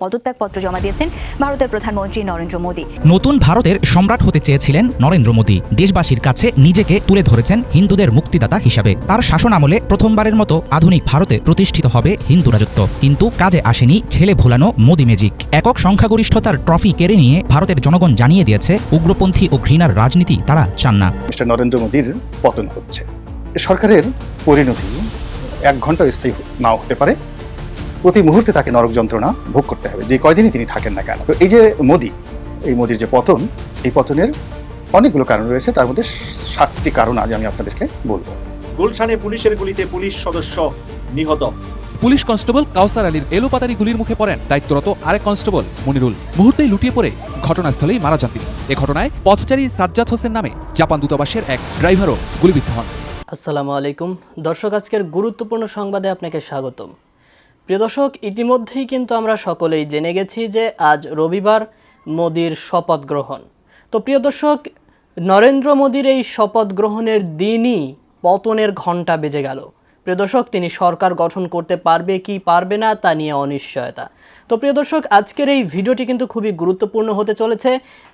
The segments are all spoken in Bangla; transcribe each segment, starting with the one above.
পদত্যাগপত্র জমা দিয়েছেন ভারতের প্রধানমন্ত্রী নরেন্দ্র মোদী। নতুন ভারতের সম্রাট হতে চেয়েছিলেন নরেন্দ্র মোদী। দেশবাসীর কাছে নিজেকে তুলে ধরেছেন হিন্দুদের মুক্তিদাতা হিসাবে। তার শাসন আমলে প্রথমবারের মতো আধুনিক ভারতে প্রতিষ্ঠিত হবে হিন্দু রাজত্ব। কিন্তু কাজে আসেনি ছেলে ভোলানো মোদি ম্যাজিক। একক সংখ্যাগরিষ্ঠতার ট্রফি কেড়ে নিয়ে ভারতের জনগণ জানিয়ে দিয়েছে উগ্রপন্থী ও ঘৃণার রাজনীতি তারা চান না। নরেন্দ্র মোদীর পতন হচ্ছে। সরকারের পরিণতি এক ঘণ্টা স্থায়ী নাও হতে পারে। প্রতি মুহূর্তে তাকে নরক যন্ত্রণা ভোগ করতে হবে। যে কয়দিনই তিনি থাকেন না কেন। তো এই যে মোদি এই মোদির যে পতন এই পতনের অনেকগুলো কারণ রয়েছে। তার মধ্যে সাতটি কারণ আজ আমি আপনাদেরকে বলব। গুলশানে পুলিশের গুলিতে পুলিশ সদস্য নিহত। পুলিশ কনস্টেবল কাউসার আলীর এলোপাতারি গুলির মুখে পড়েন দায়িত্বরত আরেক কনস্টেবল মনিরুল। মুহূর্তেই লুটিয়ে পড়ে ঘটনাস্থলেই মারা যান তিনি। এ ঘটনায় পথচারী সাজ্জাদ হোসেন নামে জাপান দূতাবাসের এক ড্রাইভারও গুলিবিদ্ধ হন। আসসালামু আলাইকুম। দর্শক আজকের গুরুত্বপূর্ণ সংবাদে আপনাকে স্বাগতম। প্রিয় দর্শক, ইতিমধ্যেই কিন্তু আমরা সকলেই জেনে গেছি যে আজ রবিবার মোদির শপথ গ্রহণ। তো প্রিয় দর্শক, নরেন্দ্র মোদির এই শপথ গ্রহণের দিনই পতনের ঘণ্টা বেজে গেল। প্রিয় দর্শক, তিনি সরকার গঠন করতে পারবে কি পারবে না তা নিয়ে অনিশ্চয়তা। তো প্রিয় দর্শক, আজকের এই ভিডিওটি কিন্তু খুবই গুরুত্বপূর্ণ হতে চলেছে।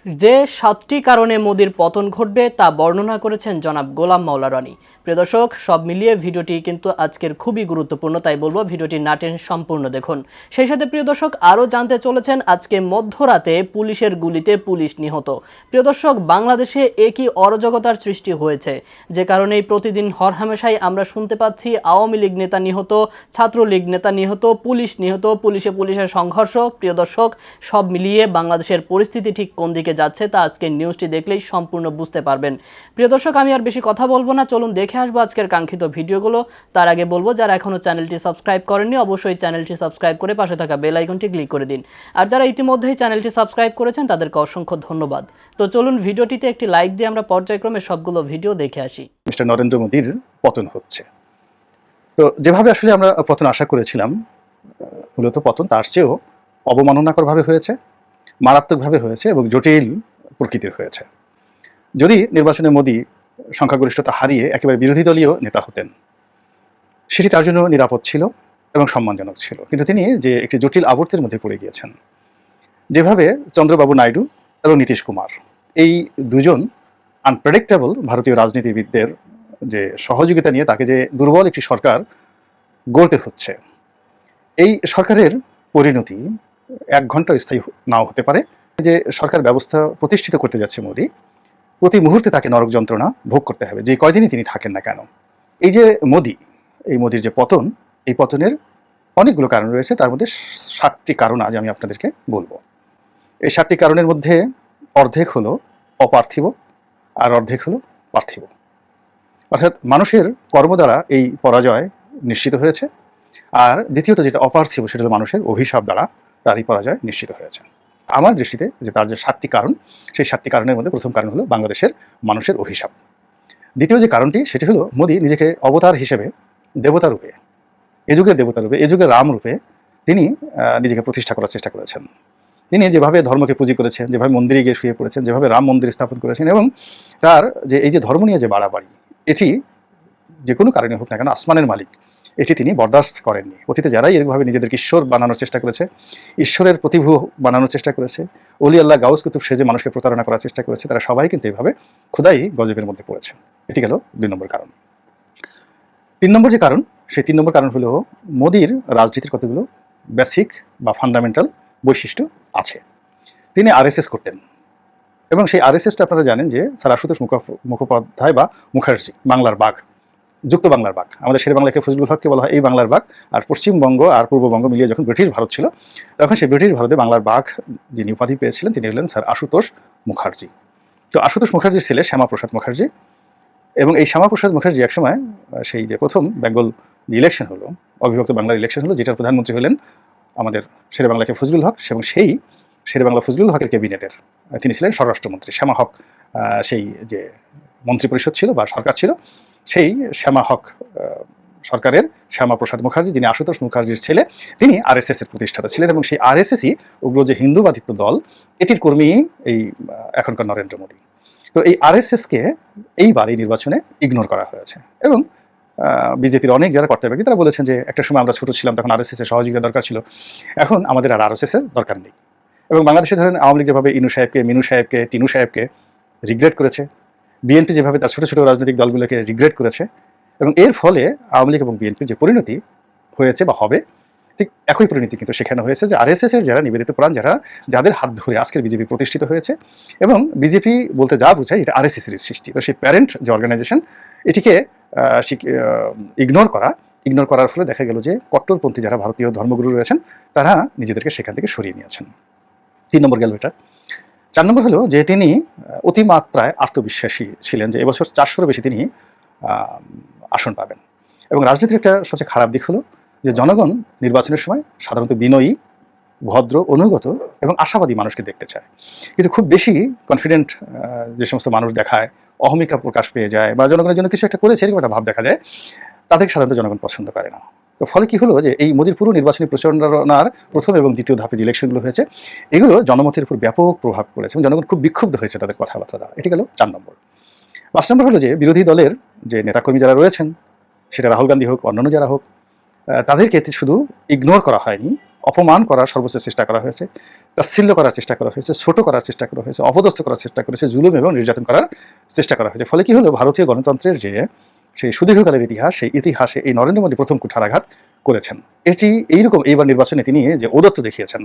যে সাতটি কারণে মোদির পতন ঘটবে তা বর্ণনা করেছেন জনাব গোলাম মাওলা রানী। প্রিয় দর্শক, সব মিলিয়ে ভিডিওটি কিন্তু আজকের খুবই গুরুত্বপূর্ণ, তাই বলব ভিডিওটি নাটেন সম্পূর্ণ দেখুন। সেই সাথে প্রিয় দর্শক, আরও জানতে চলেছেন আজকে মধ্যরাতে পুলিশের গুলিতে পুলিশ নিহত। প্রিয় দর্শক, বাংলাদেশে একই অরাজকতার সৃষ্টি হয়েছে। যে কারণেই প্রতিদিন হরহামেশাই আমরা শুনতে পাচ্ছি, আওয়ামী লীগ নেতা নিহত, ছাত্রলীগ নেতা নিহত, পুলিশ নিহত, পুলিশে পুলিশের সংঘর্ষ, প্রিয় দর্শক, সব মিলিয়ে বাংলাদেশের পরিস্থিতি ঠিক কোন দিকে যাচ্ছে তা আজকের নিউজটি দেখলেই সম্পূর্ণ বুঝতে পারবেন। প্রিয় দর্শক, আমি আর বেশি কথা বলব না। চলুন দেখে আসব আজকের কাঙ্ক্ষিত ভিডিওগুলো। তার আগে বলব, যারা এখনও চ্যানেলটি সাবস্ক্রাইব করেননি, অবশ্যই চ্যানেলটি সাবস্ক্রাইব করে পাশে থাকা বেল আইকনটি ক্লিক করে দিন। আর যারা ইতিমধ্যেই চ্যানেলটি সাবস্ক্রাইব করেছেন, তাদেরকে অসংখ্য ধন্যবাদ। তো চলুন ভিডিওটিতে একটি লাইক দিয়ে আমরা পর্যায়ক্রমে সবগুলো ভিডিও দেখে আসি। মিস্টার নরেন্দ্র মোদীর পতন হচ্ছে। তো যেভাবে আসলে আমরা পতন আশা করেছিলাম মূলত পতন তার চেয়েও অবমাননাকরভাবে হয়েছে, মারাত্মকভাবে হয়েছে এবং জটিল প্রকৃতির হয়েছে। যদি নির্বাচনে মোদী সংখ্যাগরিষ্ঠতা হারিয়ে একেবারে বিরোধী দলীয় নেতা হতেন, সেটি তার জন্য নিরাপদ ছিল এবং সম্মানজনক ছিল। কিন্তু তিনি যে একটি জটিল আবর্তের মধ্যে পড়ে গিয়েছেন, যেভাবে চন্দ্রবাবু নাইডু এবং নীতিশ কুমার, এই দুজন আনপ্রেডিক্টেবল ভারতীয় রাজনীতিবিদদের যে সহযোগিতা নিয়ে তাকে যে দুর্বল একটি সরকার গড়তে হচ্ছে এই সরকারের পরিণতি এক ঘণ্টা স্থায়ী নাও হতে পারে। যে সরকার ব্যবস্থা প্রতিষ্ঠিত করতে যাচ্ছে মোদী, প্রতি মুহূর্তে তাকে নরক যন্ত্রণা ভোগ করতে হবে। যে কয়দিনই তিনি থাকেন না কেন? এই যে মোদি, এই মোদির যে পতন, এই পতনের অনেকগুলো কারণ রয়েছে। তার মধ্যে সাতটি কারণ আজ আমি আপনাদেরকে বলব। এই সাতটি কারণের মধ্যে অর্ধেক হলো অপার্থিব আর অর্ধেক হলো পার্থিব। অর্থাৎ মানুষের কর্ম দ্বারা এই পরাজয় নিশ্চিত হয়েছে। আর দ্বিতীয়ত যেটা অপার্থিব সেটা হলো মানুষের অভিশাপ দ্বারা তারই পরাজয় নিশ্চিত হয়েছে। আমার দৃষ্টিতে যে তার যে সাতটি কারণ, সেই সাতটি কারণের মধ্যে প্রথম কারণ হলো বাংলাদেশের মানুষের অভিশাপ। দ্বিতীয় যে কারণটি, সেটি হলো মোদী নিজেকে অবতার হিসেবে দেবতা রূপে, এ যুগের দেবতা রূপে, এ যুগের রাম রূপে তিনি নিজেকে প্রতিষ্ঠা করার চেষ্টা করেছেন। তিনি যেভাবে ধর্মকে পুঁজি করেছেন, যেভাবে মন্দিরে গিয়ে শুয়ে পড়েছেন, যেভাবে রাম মন্দির স্থাপন করেছেন এবং তার যে, এই যে ধর্ম নিয়ে যে বাড়াবাড়ি, এটি যে কোনো কারণে হোক না কেন আসমানের মালিক এটি তিনি বরদাস্ত করেননি। অতীতে যারাই এরকমভাবে নিজেদেরকে ঈশ্বর বানানোর চেষ্টা করেছে, ঈশ্বরের প্রতিভু বানানোর চেষ্টা করেছে, অলি আল্লাহ গাউস কুতুব সেজে মানুষকে প্রতারণা করার চেষ্টা করেছে, তারা সবাই কিন্তু এইভাবে খোদাই গজবের মধ্যে পড়েছে। এটি গেল দুই নম্বর কারণ। তিন নম্বর যে কারণ, সেই তিন নম্বর কারণ হলো মোদির রাজনীতির কতগুলো বেসিক বা ফান্ডামেন্টাল বৈশিষ্ট্য আছে। তিনি আরএসএস করতেন। এবং সেই আরএসএসটা আপনারা জানেন যে স্যার আশুতোষ মুখোপ- মুখোপাধ্যায় বা মুখার্জি, বাংলার বাঘ। যুক্ত বাংলার বাঘ। আমাদের শের বাংলাকে ফজলুল হককে বলা হয় এই বাংলার বাঘ। আর পশ্চিমবঙ্গ আর পূর্ববঙ্গ মিলিয়ে যখন ব্রিটিশ ভারত ছিল, তখন সেই ব্রিটিশ ভারতে বাংলার বাঘ যিনি উপাধি পেয়েছিলেন, তিনি হলেন স্যার আশুতোষ মুখার্জি। তো আশুতোষ মুখার্জির ছেলে শ্যামাপ্রসাদ মুখার্জি। এবং এই শ্যামাপ্রসাদ মুখার্জি একসময় সেই যে প্রথম বেঙ্গল যে ইলেকশন হলো, অবিভক্ত বাংলার ইলেকশন হলো, যেটার প্রধানমন্ত্রী হলেন আমাদের শেরে বাংলাকে ফজলুল হক এবং সেই শেরে বাংলা ফজলুল হকের ক্যাবিনেটের, তিনি ছিলেন স্বরাষ্ট্রমন্ত্রী। শ্যামা হক সেই যে মন্ত্রিপরিষদ ছিল বা সরকার ছিল সেই শ্যামা হক সরকারের শ্যামাপ্রসাদ মুখার্জি, যিনি আশুতোষ মুখার্জির ছেলে, তিনি আরএসএস এর প্রতিষ্ঠাতা ছিলেন এবং সেই আরএসএসই উগ্র যে হিন্দুবাদিত্ব দল, এটির কর্মী এই এখনকার নরেন্দ্র মোদী। তো এই আরএসএসকে এইবার এই নির্বাচনে ইগনোর করা হয়েছে এবং বিজেপির অনেক যারা কর্তা ব্যক্তি, তারা বলেছেন যে একটা সময় আমরা ছোট ছিলাম, তখন আরএসএস এর সহযোগিতা দরকার ছিল। এখন আমাদের আর আরএসএস এর দরকার নেই। এবং বাংলাদেশে ধরেন আওয়ামী লীগ যেভাবে ইনু সাহেবকে, মিনু সাহেবকে, টিনু সাহেবকে রিগ্রেট করেছে বিএনপি যেভাবে তার ছোট ছোট রাজনৈতিক দলগুলোকে রিগ্রেট করেছে এবং এর ফলে আওয়ামী লীগ এবং বিএনপির যে পরিণতি হয়েছে বা হবে, ঠিক একই পরিণতি কিন্তু সেখানে হয়েছে যে আরএসএস এর যারা নিবেদিত প্রাণ, যারা যাদের হাত ধরে আজকের বিজেপি প্রতিষ্ঠিত হয়েছে এবং বিজেপি বলতে যা বোঝায় এটা আরএসএস এর সৃষ্টি। তো সেই প্যারেন্ট যে অর্গানাইজেশন এটিকে ইগনোর করা ইগনোর করার ফলে দেখা গেল যে কট্টরপন্থী যারা ভারতীয় ধর্মগুরু রয়েছেন, তারা নিজেদেরকে সেখান থেকে সরিয়ে নিয়েছেন। তিন নম্বর গেল এটা। চার নম্বর হলো যে তিনি অতিমাত্রায় আত্মবিশ্বাসী ছিলেন যে এবছর চারশোরও বেশি তিনি আসন পাবেন। এবং রাজনীতির একটা সবচেয়ে খারাপ দিক হলো যে জনগণ নির্বাচনের সময় সাধারণত বিনয়ী, ভদ্র, অনুগত এবং আশাবাদী মানুষকে দেখতে চায়। কিন্তু খুব বেশি কনফিডেন্ট যে সমস্ত মানুষ দেখায়, অহমিকা প্রকাশ পেয়ে যায় বা জনগণের জন্য কিছু একটা করেছে, এরকম একটা ভাব দেখা যায়, তাদেরকে সাধারণত জনগণ পছন্দ করে না। তো ফলে কি হলো যে এই মোদির পুরো নির্বাচনী প্রচারণার প্রথম এবং দ্বিতীয় ধাপে যে ইলেকশনগুলো হয়েছে, এগুলো জনমতের উপর ব্যাপক প্রভাব পড়েছে এবং জনগণ খুব বিক্ষুব্ধ হয়েছে তাদের কথাবার্তা দ্বারা। এটি গেল চার নম্বর। পাঁচ নম্বর হলো যে বিরোধী দলের যে নেতাকর্মী যারা রয়েছেন, সেটা রাহুল গান্ধী হোক, অন্যান্য যারা হোক তাদেরকে শুধু ইগনোর করা হয়নি, অপমান করার সর্বোচ্চ চেষ্টা করা হয়েছে, তাচ্ছিল্য করার চেষ্টা করা হয়েছে, ছোট করার চেষ্টা করা হয়েছে, অপদস্থ করার চেষ্টা করেছে জুলুম এবং নির্যাতন করার চেষ্টা করা হয়েছে। ফলে কি হলো, ভারতীয় গণতন্ত্রের যে সেই সুদীর্ঘকালের ইতিহাস, সেই ইতিহাসে এই নরেন্দ্র মোদী প্রথম কুঠারাঘাত করেছেন। এটি এইরকম এইবার নির্বাচনে তিনি যে ঔদত্ত দেখিয়েছেন,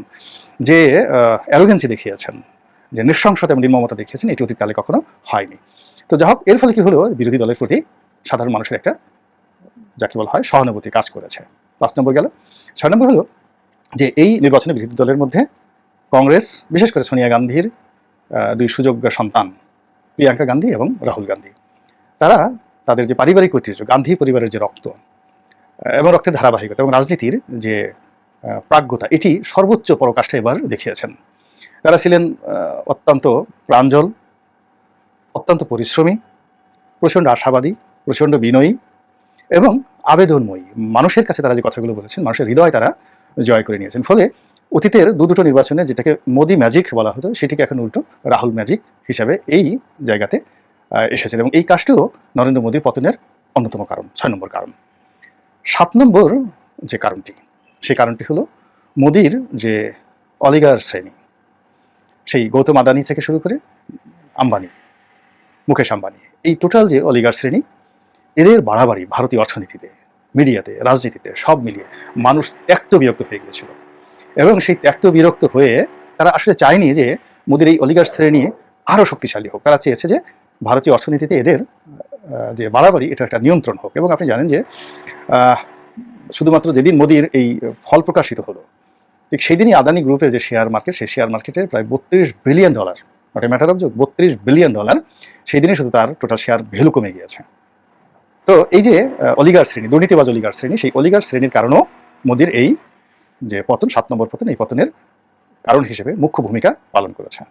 যে অ্যারোগেন্সি দেখিয়েছেন, যে নৃশংসতা এবং নির্মমতা দেখিয়েছেন, এটি অতীতকালে কখনো হয়নি। তো যা হোক, এর ফলে কি হলো? বিরোধী দলের প্রতি সাধারণ মানুষের একটা, যাকে বলা হয় সহানুভূতি কাজ করেছে। পাঁচ নম্বর গেল। ছয় নম্বর হলো যে এই নির্বাচনে বিরোধী দলের মধ্যে কংগ্রেস, বিশেষ করে সোনিয়া গান্ধীর দুই সুযোগ্য সন্তান, প্রিয়াঙ্কা গান্ধী এবং রাহুল গান্ধী। তারা তাদের যে পারিবারিক ঐতিহ্য, গান্ধী পরিবারের যে রক্ত এবং রক্তের ধারাবাহিকতা এবং রাজনীতির যে প্রাজ্ঞতা, এটি সর্বোচ্চ পরকাষ্ঠা এবার দেখিয়েছেন। তারা ছিলেন অত্যন্ত প্রাঞ্জল, অত্যন্ত পরিশ্রমী, প্রচণ্ড আশাবাদী, প্রচণ্ড বিনয়ী এবং আবেদনময়ী। মানুষের কাছে তারা যে কথাগুলো বলেছেন, মানুষের হৃদয় তারা জয় করে নিয়েছেন। ফলে অতীতের দু দুটো নির্বাচনে যেটাকে মোদি ম্যাজিক বলা হতো, সেটিকে এখন উল্টো রাহুল ম্যাজিক হিসাবে এই জায়গাতে আহ, এসেছেন এবং এই কাজটিও নরেন্দ্র মোদীর পতনের অন্যতম কারণ ছয় নম্বর কারণ। সাত নম্বর যে কারণটি সেই কারণটি হলো মোদির যে অলিগার শ্রেণি সেই গৌতম আদানি থেকে শুরু করে আম্বানি মুকেশ আম্বানি এই টোটাল যে অলিগার শ্রেণি এদের বাড়াবাড়ি ভারতীয় অর্থনীতিতে মিডিয়াতে রাজনীতিতে সব মিলিয়ে মানুষ ত্যক্ত বিরক্ত হয়ে গিয়েছিল। এবং সেই ত্যক্ত বিরক্ত হয়ে তারা আসলে চায়নি যে মোদির এই অলিগার শ্রেণি আরও শক্তিশালী হোক। তারা চেয়েছে যে ভারতীয় অর্থনীতিতে এদের যে বাড়াবাড়ি এটা একটা নিয়ন্ত্রণ হোক। এবং আপনি জানেন যে শুধুমাত্র যেদিন মোদির এই ফল প্রকাশিত হলো, ঠিক সেই দিনই আদানি গ্রুপের যে শেয়ার মার্কেট সেই শেয়ার মার্কেটে প্রায় বত্রিশ billion dollar not a matter of যোগ বত্রিশ বিলিয়ন ডলার সেই দিনে শুধু তার টোটাল শেয়ার ভ্যালু কমে গিয়েছে। তো এই যে অলিগার শ্রেণি, দুর্নীতিবাজ অলিগার শ্রেণি, সেই অলিগার শ্রেণির কারণেও মোদির এই যে পতন, সাত নম্বর পতন, এই পতনের কারণ হিসেবে মুখ্য ভূমিকা পালন করেছে।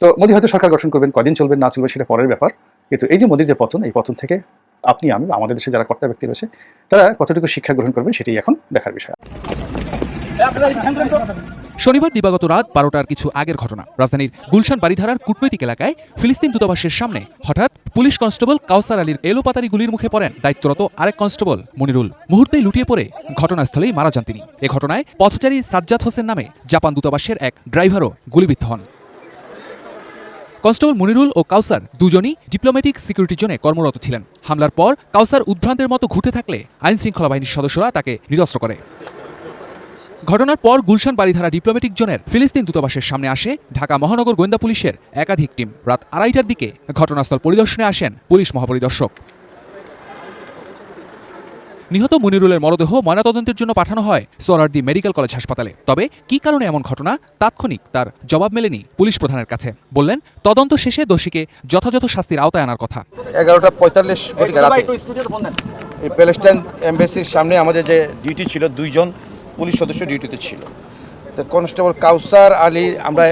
তো মোদি হয়তো সরকার গঠন করবেন, কদিন চলবেন না চলবে সেটা পরের ব্যাপার। কিন্তু এই যে মোদির যে পতন, এই পতন থেকে আপনি, আমি, আমাদের দেশে যারা কর্তা ব্যক্তি রয়েছে, তারা কতটুকু শিক্ষা গ্রহণ করবেন সেটাই এখন দেখার বিষয়। শনিবার দিবাগত রাত বারোটার কিছু আগের ঘটনা। রাজধানীর গুলশান বাড়িধারার কূটনৈতিক এলাকায় ফিলিস্তিন দূতাবাসের সামনে হঠাৎ পুলিশ কনস্টেবল কাউসার আলীর এলোপাতারি গুলির মুখে পড়েন দায়িত্বরত আরেক কনস্টেবল মনিরুল। মুহূর্তেই লুটিয়ে পড়ে ঘটনাস্থলেই মারা যান তিনি। এ ঘটনায় পথচারী সাজ্জাদ হোসেন নামে জাপান দূতাবাসের এক ড্রাইভারও গুলিবিদ্ধ হন। কনস্টেবল মনিরুল ও কাউসার দুজনই ডিপ্লোম্যাটিক সিকিউরিটির জন্য কর্মরত ছিলেন। হামলার পর কাউসার উদ্ভ্রান্তের মতো ঘুরতে থাকলে আইন শৃঙ্খলা বাহিনীর সদস্যরা তাকে নিরস্ত্র করে। ঘটনার পর গুলশান বাড়িধারা ডিপ্লোম্যাটিক জোনের ফিলিস্তিন দূতাবাসের সামনে আসে ঢাকা মহানগর গোয়েন্দা পুলিশের একাধিক টিম। রাত আড়াইটার দিকে ঘটনাস্থল পরিদর্শনে আসেন পুলিশ মহাপরিদর্শক। নিহত মুনিরুলের মরদেহ ময়নাতদন্তের জন্য পাঠানো হয় সোরারদি মেডিকেল কলেজ হাসপাতালে। তবে কি কারণে এমন ঘটনা? তাৎক্ষণিক তার জবাব মেলেনি পুলিশ প্রধানের কাছে। বললেন তদন্ত শেষে দোষীকে যথাযথ শাস্তির আওতায় আনার কথা। এগারোটা পঁয়তাল্লিশ ঘটিকা রাতে এই প্যালেস্টাইন এম্বাসির সামনে আমাদের যে ডিউটি ছিল দুইজন পুলিশ সদস্য ডিউটিতে ছিল। তো কনস্টেবল কাউসার আলী আমরা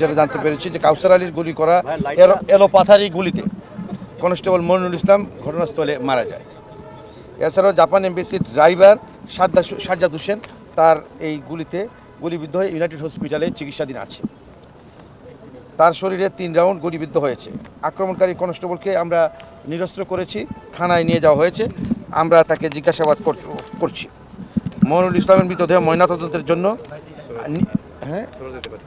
যেটা জানতে পেরেছি যে কাউসার আলীর গুলি করা এলো এলো পাথারি গুলিতে কনস্টেবল মনিরুল ইসলাম ঘটনাস্থলে মারা যায়। এছাড়াও জাপান এম্বাসির ড্রাইভার সাজ্জা সাজ্জাদ হোসেন তার এই গুলিতে গুলিবিদ্ধ হয়ে ইউনাইটেড হসপিটালে চিকিৎসাধীন আছে। তার শরীরে তিন রাউন্ড গুলিবিদ্ধ হয়েছে। আক্রমণকারী কনস্টেবলকে আমরা নিরস্ত্র করেছি, থানায় নিয়ে যাওয়া হয়েছে। আমরা তাকে জিজ্ঞাসাবাদ কর- করছি। মনুল ইসলামের মৃতদেহ ময়নাতদন্তের জন্য হ্যাঁ?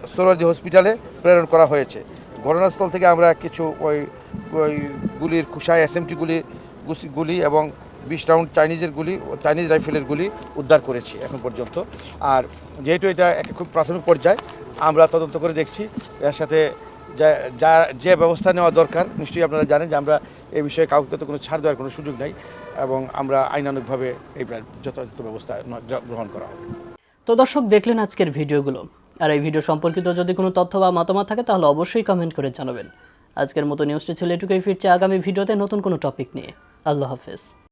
সোরারদি হসপিটালে প্রেরণ করা হয়েছে। ঘটনাস্থল থেকে আমরা কিছু ওই ওই গুলির খুশায় এসএমটি গুলি গুলি এবং বিশ রাউন্ড চাইনিজের গুলি, চাইনিজ রাইফেলের গুলি উদ্ধার করেছি এখন পর্যন্ত। আর যেহেতু এটা একটা খুব প্রাথমিক পর্যায়ে, আমরা তদন্ত করে দেখছি। এর সাথে যা, যে ব্যবস্থা নেওয়া দরকার, নিশ্চয়ই আপনারা জানেন যে আমরা এই বিষয়ে কাউকে তো কোনো ছাড় দেওয়ার কোনো সুযোগ নাই এবং আমরা আইনানুগভাবে এই যথাযথ ব্যবস্থা গ্রহণ করা হবে। তো দর্শক, দেখলেন আজকের ভিডিওগুলো। আর এই ভিডিও সম্পর্কিত যদি কোনো তথ্য বা মতামত থাকে, তাহলে অবশ্যই কমেন্ট করে জানাবেন। আজকের মতো নিউজটি ছিল এটুকুই। ফিরছে আগামী ভিডিওতে নতুন কোনো টপিক নিয়ে। আল্লাহ হাফেজ।